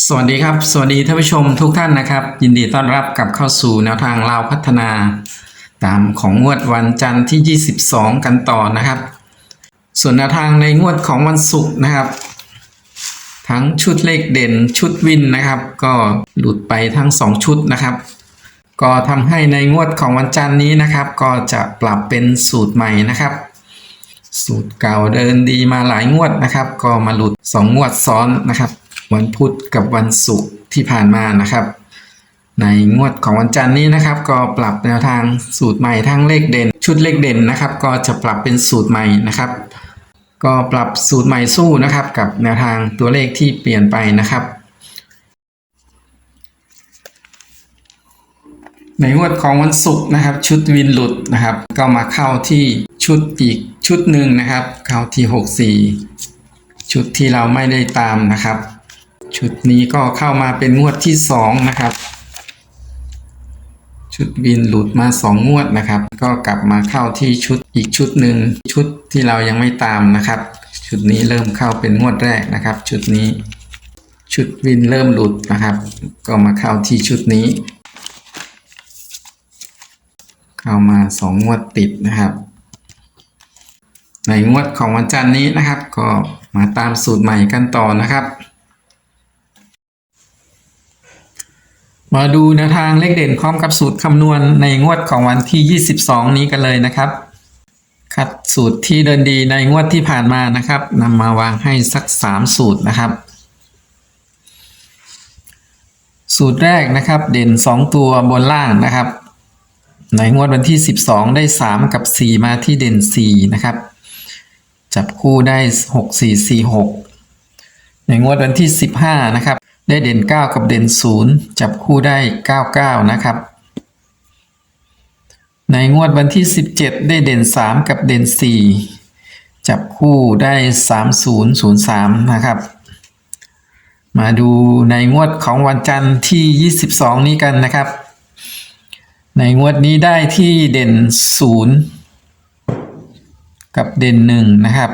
สวัสดีครับ สวัสดีท่านผู้ชมทุกท่านนะครับ ยินดีต้อนรับกลับเข้าสู่แนวทางลาวพัฒนา ตามของงวดวันจันทร์ที่ 22 กันต่อนะครับ ส่วนแนวทางในงวดของวันศุกร์นะครับ ทั้งชุดเลขเด่นชุดวินนะครับ ก็หลุดไปทั้ง 2 ชุดนะครับ ก็ทำให้ในงวดของวันจันทร์นี้นะครับ ก็จะปรับเป็นสูตรใหม่นะครับสูตรเก่าเดินดีมาหลายงวดนะครับ ก็มาหลุด 2 งวดซ้อนนะครับ วันพุธกับวันศุกร์ที่ผ่านมานะครับ ในงวดของวันจันทร์นี้นะครับ ก็ปรับแนวทางสูตรใหม่ทั้งเลขเด่น ชุดเลขเด่นนะครับ ก็จะปรับเป็นสูตรใหม่นะครับ ก็ปรับสูตรใหม่สู้นะครับ กับแนวทางตัวเลขที่เปลี่ยนไปนะครับในงวดของวันศุกร์นะครับ ชุดวินหลุดนะครับ ก็มาเข้าที่ชุดอีกชุดหนึ่งนะครับ เข้าที่ 64 ชุดที่เราไม่ได้ตามนะครับ ชุดนี้ก็เข้ามาเป็นงวดที่สองนะครับ ชุดวินหลุดมาสองงวดนะครับ ก็กลับมาเข้าที่ชุดอีกชุดหนึ่งชุดที่เรายังไม่ตามนะครับ ชุดนี้เริ่มเข้าเป็นงวดแรกนะครับ ชุดนี้ ชุดวินเริ่มหลุดนะครับ ก็มาเข้าที่ชุดนี้ เข้ามาสองงวดติดนะครับ ในงวดของวันจันทร์นี้นะครับ ก็มาตามสูตรใหม่กันต่อนะครับ มาดูแนวทางเลขเด่นพร้อมกับสูตรคำนวณในงวดของวันที่ 22 นี้กันเลยนะครับคัดสูตรที่เดินดีในงวดที่ผ่านมานะครับนำมาวางให้สัก 3 สูตรนะครับ สูตรแรกนะครับเด่น 2 ตัวบนล่างนะครับ ในงวดวันที่ 12 ได้ 3 กับ 4 มาที่เด่น 4 นะครับ จับคู่ได้ 6 4 4 6 ในงวดวันที่ 15 นะครับ ได้เด่น 9 กับเด่น 0 จับคู่ได้ 99 นะครับ ในงวดวันที่ 17 ได้เด่น 3 กับเด่น 4 จับคู่ได้ 3003 นะครับ มาดูในงวดของวันจันทร์ที่ 22 นี้กันนะครับ ในงวดนี้ได้ที่เด่น 0 กับเด่น 1 นะครับ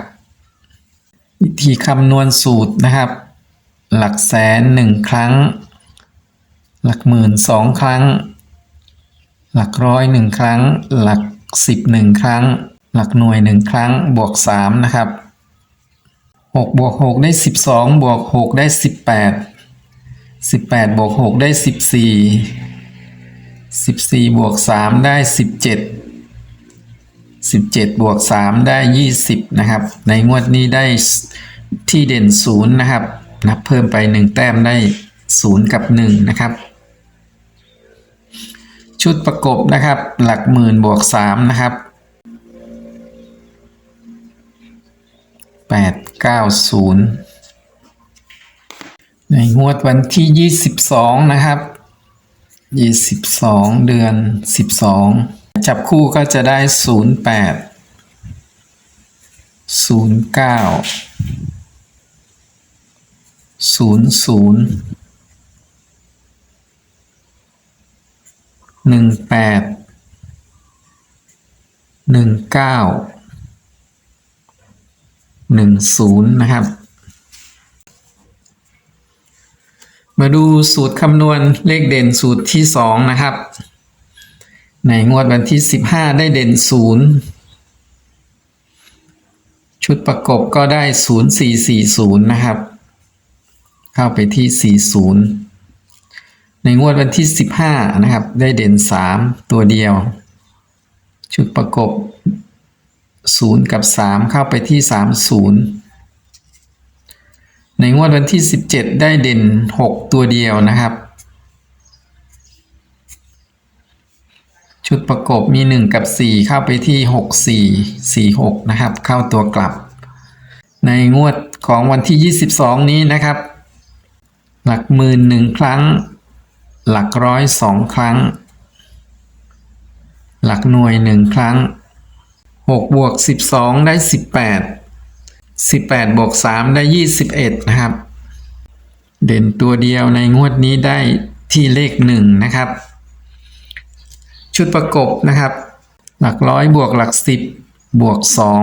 วิธีคำนวณสูตรนะครับ หลักแสนหนึ่งครั้ง หลักหมื่นสองครั้ง หลักร้อยหนึ่งครั้ง หลักสิบหนึ่งครั้ง หลักหน่วยหนึ่งครั้ง บวกสามนะครับหกบวกหกได้สิบสองบวกหกได้สิบแปดสิบแปดบวกหกได้สิบสี่สิบสี่บวกสามได้สิบเจ็ดสิบเจ็ดบวกสามได้ยี่สิบนะครับ ในงวดนี้ได้ที่เด่นศูนย์นะครับ นับเพิ่มไปหนึ่งแต้มได้ศูนย์กับหนึ่งนะครับ ชุดประกบนะครับ หลักหมื่นบวกสามนะครับแปดเก้าศูนย์ในงวดวันที่ยี่สิบสองนะครับยี่สิบสองเดือนสิบสองจับคู่ก็จะได้ศูนย์แปด ศูนย์ศูนย์ศูนย์หนึ่งแปดหนึ่งเก้าหนึ่งศูนย์นะครับ มาดูสูตรคำนวณเลขเด่นสูตรที่สองนะครับ ในงวดวันที่สิบห้าได้เด่นศูนย์ชุดประกบก็ได้ศูนย์สี่สี่ศูนย์นะครับ เข้าไปที่ 40 ในงวดวันที่ 15 นะครับ ได้เด่น 3 ตัวเดียว ชุดประกบ 0 กับ 3 เข้าไปที่ 30 ในงวดวันที่ 17 ได้เด่น 6 ตัวเดียวนะครับ ชุดประกบมี 1 กับ 4 เข้าไปที่ 6 4 4 6 นะครับ เข้าตัวกลับ ในงวดของวันที่ 22 นี้นะครับ หลักหมื่นหนึ่งครั้ง หลักร้อยสองครั้ง หลักหน่วยหนึ่งครั้งหกบวกสิบสองได้สิบแปดสิบแปดบวกสามได้ยี่สิบเอ็ดนะครับ เด่นตัวเดียวในงวดนี้ได้ที่เลขหนึ่งนะครับ ชุดประกบนะครับ หลักร้อยบวกหลักสิบบวกสอง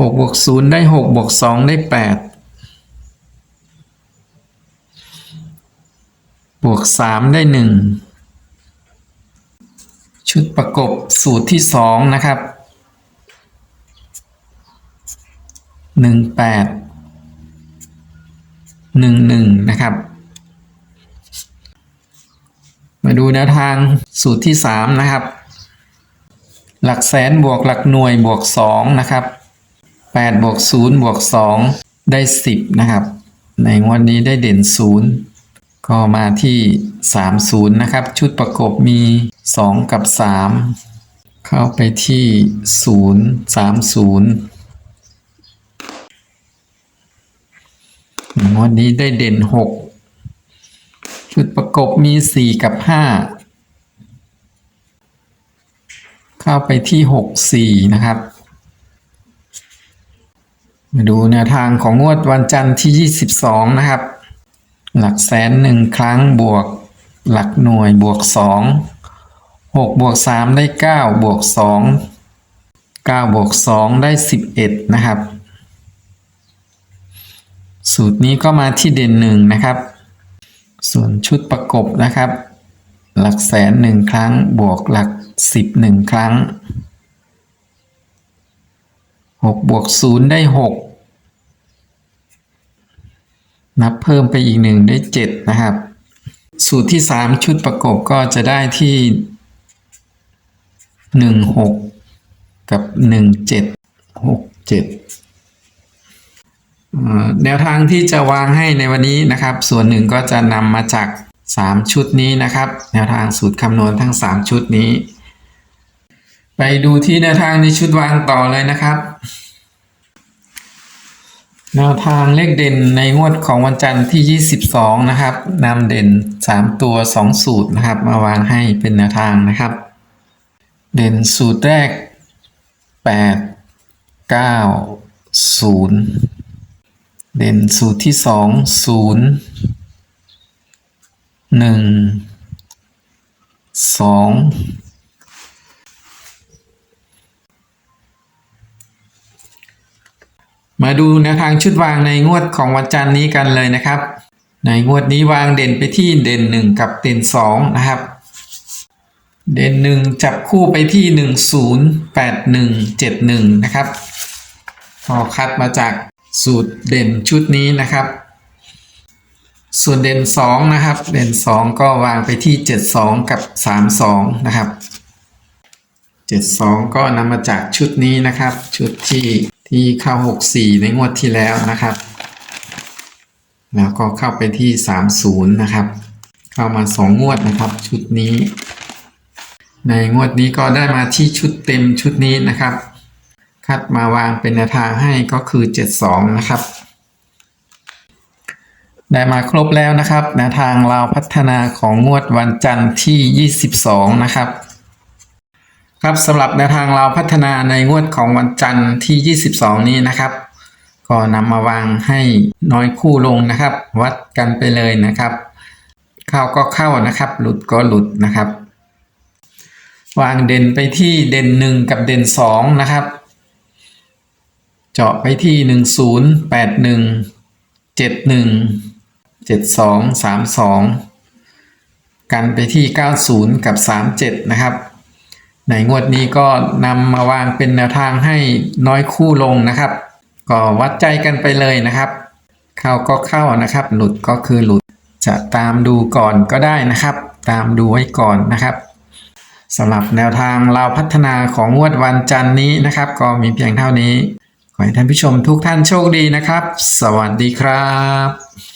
หกบวกศูนย์ได้หกบวกสองได้แปด บวกสามได้หนึ่งชุดประกบสูตรที่สองนะครับหนึ่งแปดหนึ่งหนึ่งนะครับ มาดูแนวทางสูตรที่สามนะครับ หลักแสนบวกหลักหน่วยบวกสองนะครับแปดบวกศูนย์บวกสองได้สิบนะครับ ในงวดนี้ได้เด่นศูนย์ ก็มาที่สามศูนย์นะครับ ชุดประกบมีสองกับสามเข้าไปที่ศูนย์สามศูนย์งวดนี้ได้เด่นหกชุดประกบมีสี่กับห้าเข้าไปที่หกสี่นะครับ มาดูแนวทางของงวดวันจันทร์ที่ 22 นะครับ หลักแสนหนึ่งครั้งบวก หลักหน่วยบวก2 6บวก3ได้9บวก2 9บวก2ได้11นะครับ สูตรนี้ก็มาที่เด่นหนึ่งนะครับ ส่วนชุดประกบนะครับ หลักแสนหนึ่งครั้งบวกหลักสิบหนึ่งครั้งหกบวกศูนย์ได้หก นับเพิ่มไปอีกหนึ่งได้เจ็ดนะครับ สูตรที่สามชุดประกบก็จะได้ที่หนึ่งหกกับหนึ่งเจ็ดหกเจ็ดแนวทางที่จะวางให้ในวันนี้นะครับ ส่วนหนึ่งก็จะนำมาจาก 3 ชุดนี้นะครับ แนวทางสูตรคำนวณทั้ง 3 ชุดนี้ ไปดูที่แนวทางในชุดวางต่อเลยนะครับ แนวทางเลขเด่นในงวดของวันจันทร์ที่ 22 นะครับนำเด่น 3 ตัว 2 สูตรนะครับ มาวางให้เป็นแนวทางนะครับ เด่นสูตรแรก 8 9 0 เด่นสูตรที่ 2 0 1 2 มาดูแนวทางชุดวางในงวดของวันจันทร์นี้กันเลยนะครับ ในงวดนี้วางเด่นไปที่เด่นหนึ่งกับเด่นสองนะครับ เด่นหนึ่งจับคู่ไปที่หนึ่งศูนย์แปดหนึ่งเจ็ดหนึ่งนะครับพอคัดมาจากสูตรเด่นชุดนี้นะครับ ส่วนเด่น 2 นะครับ เด่น 2 ก็วางไปที่ 72 กับ 32 นะครับ 72 ก็นำมาจากชุดนี้นะครับ ชุดที่ ที่เข้า 64 ในงวดที่แล้วนะครับ แล้วก็เข้าไปที่ 30 นะครับ เข้ามา 2 งวดนะครับชุดนี้ ในงวดนี้ก็ได้มาที่ชุดเต็มชุดนี้นะครับ คัดมาวางเป็นแนวทางให้ก็คือ 72 นะครับ ได้มาครบแล้วนะครับแนวทางเราพัฒนาของงวดวันจันทร์ที่ 22 นะครับ ครับสำหรับแนวทางเราพัฒนาในงวดของวันจันทร์ที่ 22 นี้นะครับ ก็นำมาวางให้น้อยคู่ลงนะครับ วัดกันไปเลยนะครับ เข้าก็เข้านะครับ หลุดก็หลุดนะครับ วางเด่นไปที่เด่นหนึ่งกับเด่นสองนะครับ เจาะไปที่หนึ่งศูนย์แปดหนึ่งเจ็ดหนึ่งเจ็ดสองสามสองกันไปที่เก้าศูนย์กับสามเจ็ดนะครับ ในงวดนี้ก็นำมาวางเป็นแนวทางให้น้อยคู่ลงนะครับ ก็วัดใจกันไปเลยนะครับ เข้าก็เข้านะครับ หลุดก็คือหลุดจะตามดูก่อนก็ได้นะครับ ตามดูไว้ก่อนนะครับสำหรับแนวทางเราพัฒนาของงวดวันจันนี้นะครับ ก็มีเพียงเท่านี้ ขอให้ท่านผู้ชมทุกท่านโชคดีนะครับ สวัสดีครับ